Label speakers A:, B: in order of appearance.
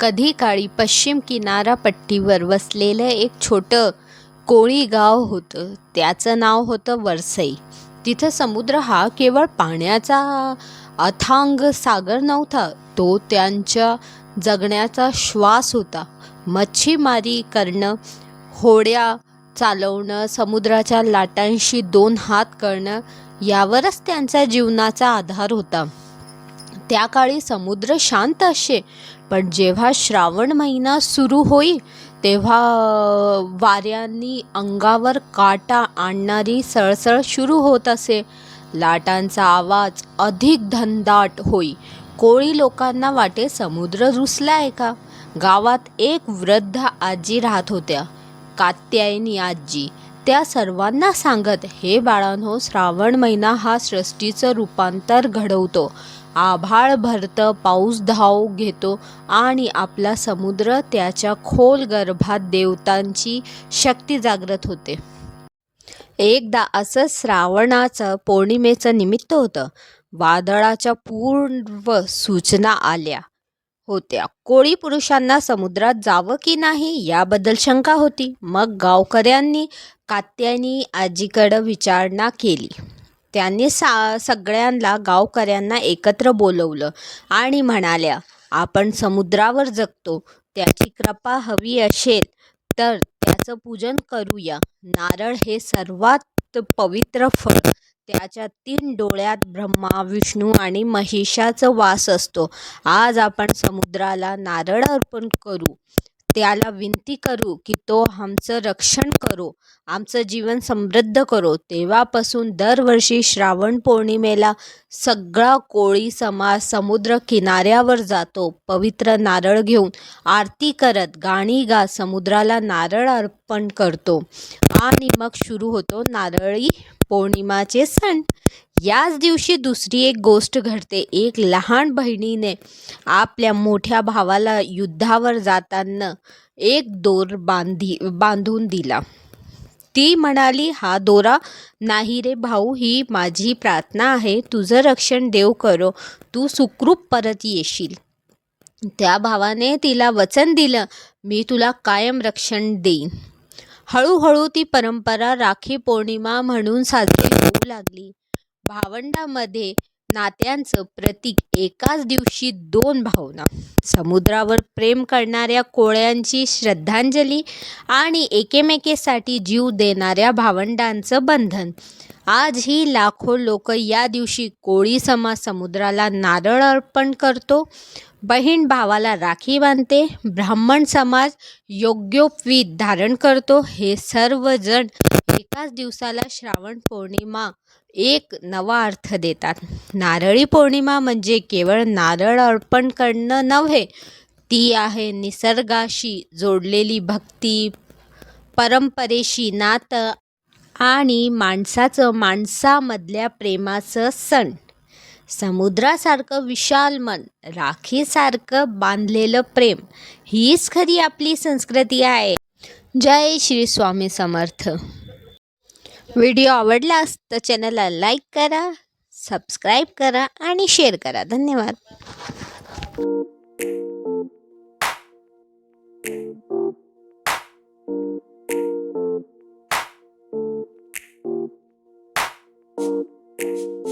A: कधी काळी पश्चिम किनारापट्टीवर वसलेलं एक छोटं कोळी गाव होतं. त्याचं नाव होतं वरसई. तिथं समुद्र हा केवळ पाण्याचा अथांग सागर नव्हता तो त्यांच्या जगण्याचा श्वास होता. मच्छीमारी करणं होड्या चालवणं समुद्राच्या लाटांशी दोन हात करणं यावरच त्यांचा जीवनाचा आधार होता. त्या काळी समुद्र शांत असे. पण जेव्हा श्रावण महिना सुरू होई तेव्हा वाऱ्यांनी अंगावर काटा आणणारी सळसळ सुरू होत असे. लाटांचा आवाज अधिक धनदाट होई. कोळी लोकांना वाटे समुद्र रुसलाय का? गावात एक वृद्ध आजी राहत होत्या. कात्यायनी आजी त्या सर्वांना सांगत हे बाळांनो श्रावण महिना हा सृष्टीचं रूपांतर घडवतो. आभाळ भरतं पाऊस धाव घेतो आणि आपला समुद्र त्याच्या खोल गर्भात देवतांची शक्ती जागृत होते. एकदा असं श्रावणाचं पौर्णिमेचं निमित्त होतं वादळाच्या पूर्व सूचना आल्या होत्या. कोळी पुरुषांना समुद्रात जावं की नाही याबद्दल शंका होती. मग गावकऱ्यांनी कात्यानी आजीकडं विचारणा केली. त्यांनी सा सगळ्यांना गावकऱ्यांना एकत्र बोलवलं आणि म्हणाल्या आपण समुद्रावर जगतो त्याची कृपा हवी असेल तर त्याचं पूजन करूया. नारळ हे सर्वात पवित्र फळ. त्याच्या तीन डोळ्यात ब्रह्मा विष्णू आणि महिषाचा वास असतो. आज आपण समुद्राला नारळ अर्पण करू. त्याला विनंती करू की तो आमचं रक्षण करो आमचं जीवन समृद्ध करो. तेव्हापासून दरवर्षी श्रावण पौर्णिमेला सगळा कोळी समाज समुद्र किनाऱ्यावर जातो. पवित्र नारळ घेऊन आरती करत गाणी गात समुद्राला नारळ अर्पण करतो. आणि मग सुरू होतो नारळी पौर्णिमाचे सण. याच दिवशी दुसरी एक गोष्ट घडते. एक लहान बहिणीने आपल्या मोठ्या भावाला युद्धावर जाताना एक दोर बांधी बांधून दिला. ती म्हणाली हा दोरा नाही रे भाऊ ही माझी प्रार्थना आहे. तुझं रक्षण देव करो. तू सुखरूप परत येशील. त्या भावाने तिला वचन दिलं मी तुला कायम रक्षण देईन. हळूहळू ती परंपरा राखी पौर्णिमा म्हणून साजरी होऊ लागली. भावंडामध्ये नात्यांचं प्रतीक एकाच दिवशी दोन भावना. समुद्रावर प्रेम करणाऱ्या कोळ्यांची श्रद्धांजली आणि एकेमेकेसाठी जीव देणाऱ्या भावंडांचं बंधन. आजही लाखो लोक या दिवशी कोळी समाज समुद्राला नारळ अर्पण करतो. बहीण भावाला राखी बांधते. ब्राह्मण समाज योग्योपवीत धारण करतो. हे सर्वजण एकाच दिवसाला श्रावण पौर्णिमा एक नवा अर्थ देतात. नारळी पौर्णिमा म्हणजे केवळ नारळ अर्पण करणं नव्हे ती आहे निसर्गाशी जोडलेली भक्ती परंपरेशी नातं आणि माणसाचं माणसामधल्या प्रेमाचं सण. समुद्रासारखं विशाल मन राखीसारखं बांधलेलं प्रेम हीच खरी आपली संस्कृती आहे. जय श्री स्वामी समर्थ. व्हिडिओ आवडलास तर चॅनलला लाईक करा सबस्क्राईब करा आणि शेअर करा धन्यवाद Thank you.